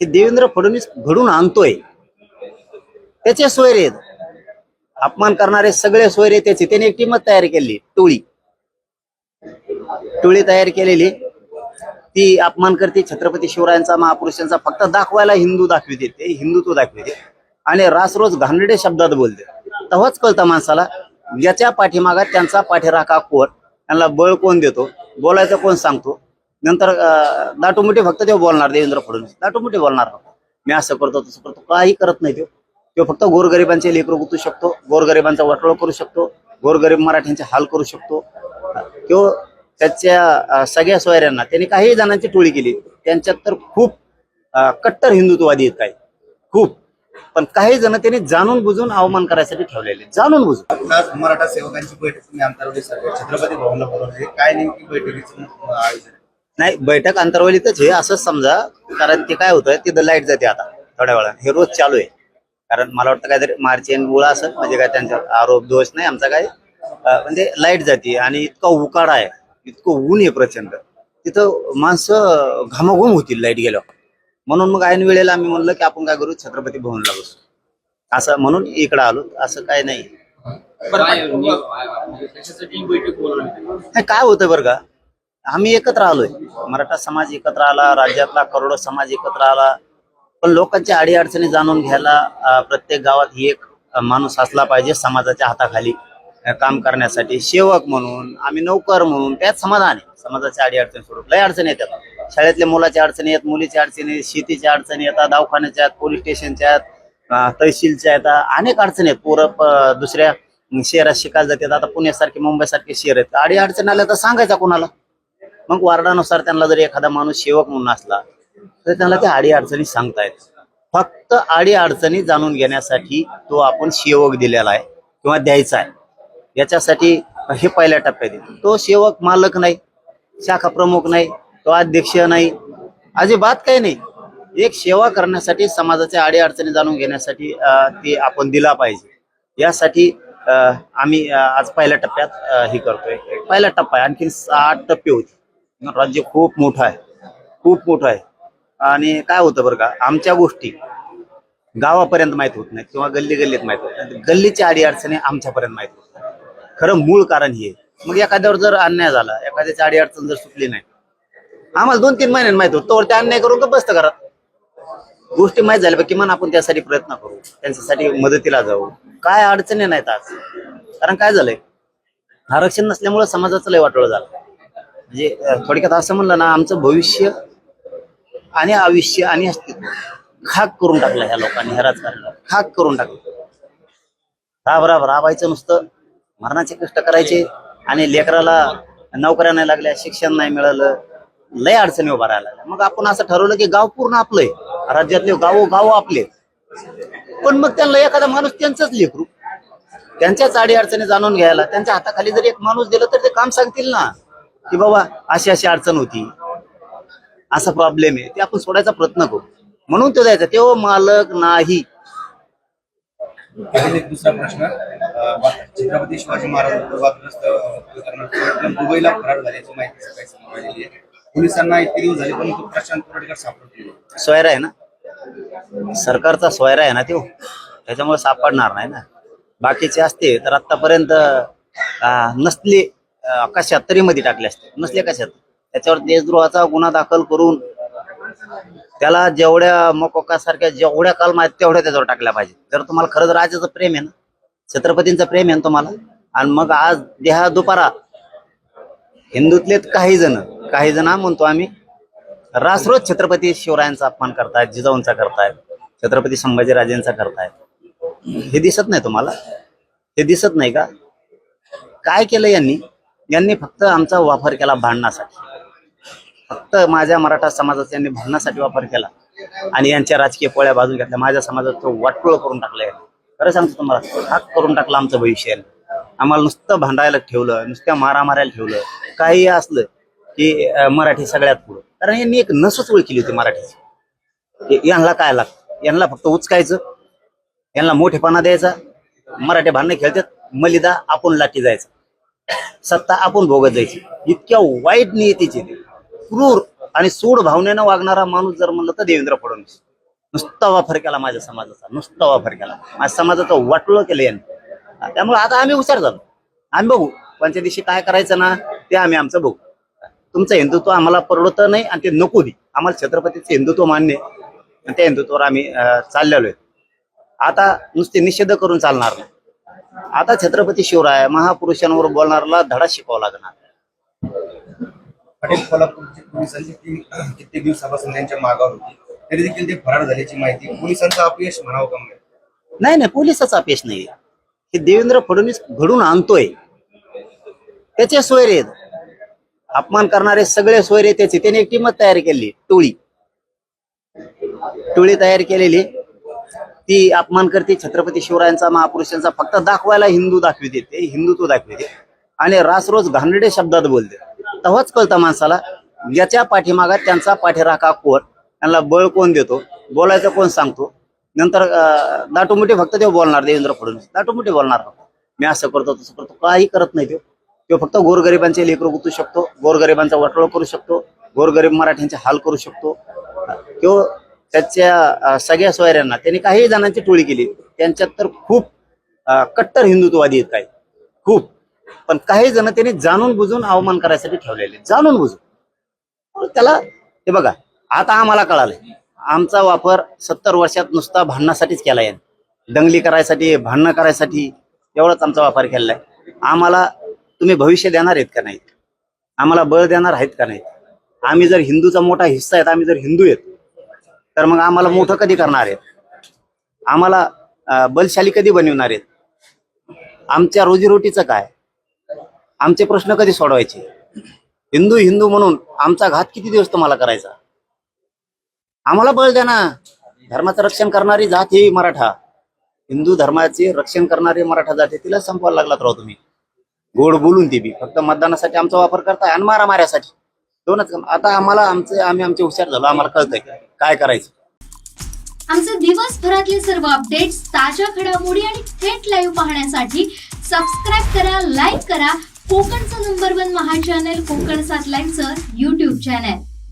हे देवेंद्र फडणवीस घडून आणतोय. त्याचे सोयरे आहेत. अपमान करणारे सगळे सोयरे त्याचे. त्याने एक टीमच तयार केली टोळी. टोळी तयार केलेली. ती अपमान करते छत्रपती शिवरायांचा महापुरुषांचा. फक्त दाखवायला हिंदू दाखविते ते. हिंदुत्व दाखविते. आणि रासरोज घाणेरडे शब्दात बोलते. तेव्हाच कळतं माणसाला ज्याच्या पाठीमागा त्यांचा पाठीराखा कोण त्यांना बळ कोण देतो? बोलायचं कोण सांगतो? नंतर दाटोमुटे फक्त ते बोलणार देवेंद्र फडणवीस. दाटोमुटे बोलणार मी असं करतो तसं करतो. काही करत नाही तो. तो फक्त गोरगरिबांचे लेकर गुतू शकतो गोरगरिबांचा वाटोळ करू शकतो गोरगरीब मराठ्यांचे हाल करू शकतो. तो त्याच्या सगळ्या सोयऱ्यांना त्यांनी काही जणांची टोळी केली. त्यांच्यात तर खूप कट्टर हिंदुत्ववादी आहेत काही. खूप. पण काही जण त्यांनी जाणून बुजून अवमान करायसाठी ठेवलेले जाणून बुजून. मराठा सेवकांची बैठक तुम्ही छत्रपती भवनला बोलवली काय नेमकी बैठकीचं आयोजन? नाही बैठक अंतरवलीतच आहे असंच समजा. कारण ते काय होतं तिथं लाइट जाते आता थोड्या वेळा हे रोज चालू आहे. कारण मला वाटतं काहीतरी मार्चिन मुळा असं म्हणजे काय त्यांचा आरोप दोष नाही आमचा काय म्हणजे लाइट जाते आणि इतका उकाडा आहे इतकं ऊन आहे प्रचंड. तिथं माणसं घामाघूम होतील लाइट गेल्यावर. म्हणून मग ऐन वेळेला आम्ही म्हणलं की आपण काय करू छत्रपती भवनला बसू. असं म्हणून इकडं आलो असं काय नाही. नाही, काय होतं बरं का? आम्ही एकत्र आलोय. मराठा समाज एकत्र आला राज्यातला करोडो समाज एकत्र आला. पण लोकांच्या अडीअडचणी जाणून घ्यायला प्रत्येक गावात ही एक माणूस असला पाहिजे समाजाच्या हाताखाली काम करण्यासाठी. सेवक म्हणून आम्ही नोकर म्हणून त्यात समाधान आहे. समाजाच्या अडीअडचणी सोडून लय अडचणी येतात. शाळेतल्या मुलाच्या अडचणी आहेत मुलीच्या अडचणी शेतीच्या अडचणी येतात दवाखान्याच्या आहेत पोलीस स्टेशनच्या आहेत तहसीलच्या येतात अनेक अडचणी आहेत. पोरं दुसऱ्या शहरात शिकायला जातात. आता पुण्यासारखे मुंबईसारखे शहर आहेत. अडी अडचणी आल्या तर सांगायचा कोणाला? मग वार्डानुसार त्यांना जर एखादा माणूस सेवक म्हणून असला तर त्यांना त्या आडी अडचणी सांगतायत. फक्त आडी अडचणी जाणून घेण्यासाठी तो आपण सेवक दिलेला आहे किंवा द्यायचा आहे. याच्यासाठी हे पहिल्या टप्प्यात येतो. तो सेवक मालक नाही शाखा प्रमुख नाही तो अध्यक्ष नाही अजिबात काही नाही. एक सेवा करण्यासाठी समाजाच्या आडी अडचणी जाणून घेण्यासाठी ते आपण दिला पाहिजे. यासाठी आम्ही आज पहिल्या टप्प्यात हे करतोय. पहिला टप्पा आहे. आणखी आठ टप्पे होते राज्य खूप मोठं आहे. खूप मोठं आहे. आणि काय होतं बरं का आमच्या गोष्टी गावापर्यंत माहीत होत नाहीत किंवा गल्ली गल्लीत माहीत होत नाहीत. गल्लीच्या आडी अडचणी आमच्यापर्यंत माहीत होत नाही खरं मूळ कारण हे. मग एखाद्यावर जर अन्याय झाला एखाद्याची अडी अडचण जर सुटली नाही आम्हाला दोन तीन महिन्यांनी माहीत होत. तोवर ते अन्याय करून का बसतं घरात. गोष्टी माहीत झाल्या किमान आपण त्यासाठी प्रयत्न करू त्यांच्यासाठी मदतीला जाऊ. काय अडचणी नाहीत आज. कारण काय झालंय? आरक्षण नसल्यामुळे समाजाचं लय वाटोळं झालं. म्हणजे थोडक्यात असं म्हणलं ना आमचं भविष्य आणि आयुष्य आणि अस्तित्व खाक करून टाकलं ह्या लोकांनी ह्या राजकारणाला. खाक करून टाकलं. राब राब राबायचं नुसतं मरणाचे कष्ट करायचे आणि लेकराला नोकऱ्या नाही लागल्या शिक्षण नाही मिळालं लय अडचणी उभा राहायला लागल्या. मग आपण असं ठरवलं की गाव पूर्ण आपलंय राज्यातले गाव गाव आपले पण मग त्यांना एखादा माणूस त्यांचाच लेकरू. त्यांच्याच आडी अडचणी जाणून घ्यायला त्यांच्या हाताखाली जर एक माणूस दिलं तर ते काम सांगतील ना. की बाबा अशी अशी अडचण होती. असा प्रॉब्लेम आहे. ते आपण सोडायचा प्रयत्न करू. म्हणून तो द्यायचा तो मालक नाही. एक दुसरा प्रश्न. छत्रपती शिवाजी महाराज दुबईला फरार झाल्याची माहिती पोलिसांना इतके दिवस झाले पण प्रशांत कोरडकर सापडत सोयरा आहे ना? सरकारचा सोयरा आहे ना तो? त्याच्यामुळे सापडणार नाही ना. बाकीचे असते तर आतापर्यंत नसले अं, कशात मध्ये टाकले असते. नसले कशात त्याच्यावर देशद्रोहाचा गुन्हा दाखल करून त्याला जेवढ्या मकोकासारख्या जेवढ्या कलम आहेत तेवढ्या त्याच्यावर टाकल्या पाहिजे. जर तुम्हाला खरंच राजाचं प्रेम आहे ना? छत्रपतींचं प्रेम आहे ना तुम्हाला? आणि मग आज देहा दुपारा हिंदूतले काही जण काही जण म्हणतो आम्ही रासरोज छत्रपती शिवरायांचा अपमान करतायत जिजाऊंचा करतायत छत्रपती संभाजीराजेंचा करतायत. हे दिसत नाही तुम्हाला? हे दिसत नाही का? काय केलं यांनी? यांनी फक्त आमचा वापर केला भांडणासाठी. फक्त माझ्या मराठा समाजाचा यांनी भांडणासाठी वापर केला. आणि यांच्या राजकीय पोळ्या बाजून घेतल्या. माझ्या समाजाचं वाटोळ करून टाकलंय खरं सांगतो तुम्हाला हाक करून टाकलं आमचं भविष्य आम्हाला नुसतं भांडायला ठेवलं नुसत्या मारा मारायला ठेवलं. काही असलं की मराठी सगळ्यात पुढं. कारण यांनी एक नसच ओळखली होती मराठीची. यांना काय लागतं? यांना फक्त उचकायचं यांना मोठेपणा द्यायचा मराठी भांडणे खेळतात मलिदा आपण लाठी जायचं. सत्ता आपण भोगत जायची. इतक्या वाईट नियतीचे ते क्रूर आणि सूड भावनेनं वागणारा माणूस जर म्हणलं तर देवेंद्र फडणवीस. नुसता वापर केला माझ्या समाजाचा नुसता वापर केला. माझ्या समाजाचं वाटलं केलं यांनी. त्यामुळे आता आम्ही हुशार झालो. आम्ही बघू. पंच्या दिवशी काय करायचं ना ते आम्ही आमचं बघू. तुमचं हिंदुत्व आम्हाला परवडत नाही आणि ते नको दे आम्हाला छत्रपतीचं हिंदुत्व मान्य आणि त्या हिंदुत्वावर आम्ही चाललेलो आहे. आता नुसते निषेध करून चालणार नाही. आता छत्रपती शिवराय महापुरुषांवर बोलणाऱ्याला धडा शिकवावा लागणार. पाटील कोल्हापूरची पोलिसांची टीम कित्येक दिवसापासून त्यांच्या मागावर होती. तरी देखील ते फरार झाल्याची माहिती पोलिसांचं अपयश म्हणावं का म्हणजे नाही नाही पोलिसाचा अपेश नाही हे देवेंद्र फडणवीस घडून आणतोय. त्याचे सोयरे आहेत. अपमान करणारे सगळे सोयरे त्याचे. त्याने एक टीमच तयार केली टोळी. टोळी तयार केलेली. ती अपमान करते छत्रपती शिवरायांचा महापुरुषांचा फक्त दाखवायला हिंदू दाखविते ते हिंदुत्व दाखविते. आणि रासरोज घाणेरडे शब्दात बोलते. तेव्हाच कळतं माणसाला याच्या पाठीमागा त्यांचा पाठीराखा कोण त्यांना बळ कोण देतो बोलायचं कोण सांगतो? नंतर दाटोमुठी फक्त ते बोलणार देवेंद्र फडणवीस. दाटोमुठी बोलणार मी असं करतो तसं करतो काही करत नाही तो. तो फक्त गोरगरिबांचे लेकरं गुतू शकतो गोरगरिबांचा वाटोळ करू शकतो गोरगरीब मराठ्यांचे हाल करू शकतो. तो त्याच्या सगळ्या सोयऱ्यांना त्यांनी काही जणांची टोळी केली. त्यांच्यात तर खूप कट्टर हिंदुत्ववादी आहेत काही. खूप. पण काही जण त्यांनी जाणून बुजून अवमान करायसाठी ठेवलेले जाणून बुजून. त्याला हे बघा आता आम्हाला कळालंय. आमचा वापर सत्तर वर्षात नुसता भांडणासाठीच केला आहे. दंगली करायसाठी भांडणं करायसाठी एवढाच आमचा वापर केलेला आहे. आम्हाला तुम्ही भविष्य देणार आहेत का नाही आम्हाला बळ देणार आहेत का नाही आम्ही जर हिंदूचा मोठा हिस्सा आहेत आम्ही जर हिंदू आहेत तर मग आम्हाला मोठं कधी करणार आहेत? आम्हाला बलशाली कधी बनवणार आहेत? आमच्या रोजीरोटीचं काय? आमचे प्रश्न कधी सोडवायचे? हिंदू हिंदू म्हणून आमचा घात किती दिवस तुम्हाला करायचा? आम्हाला बळ द्या ना. धर्माचं रक्षण करणारी जात ही मराठा. हिंदू धर्माचे रक्षण करणारी मराठा जात आहे तिला संपवायला लागलात राव तुम्ही. गोड बोलून ती बी. फक्त मतदानासाठी आमचा वापर करताय आणि मारा माऱ्यासाठी दोनच काम आता आम्हाला आमचे आम्ही आमचे हुशार झालो. आम्हाला कळतंय. काय करायचं? आमचे दिवसभरातले सर्व अपडेट्स ताज्या घडामोडी आणि थेट लाईव्ह पाहण्यासाठी सबस्क्राईब करा लाईक करा. कोकणचं नंबर वन महा चॅनल कोकण सात लाईव्हचं युट्यूब चॅनल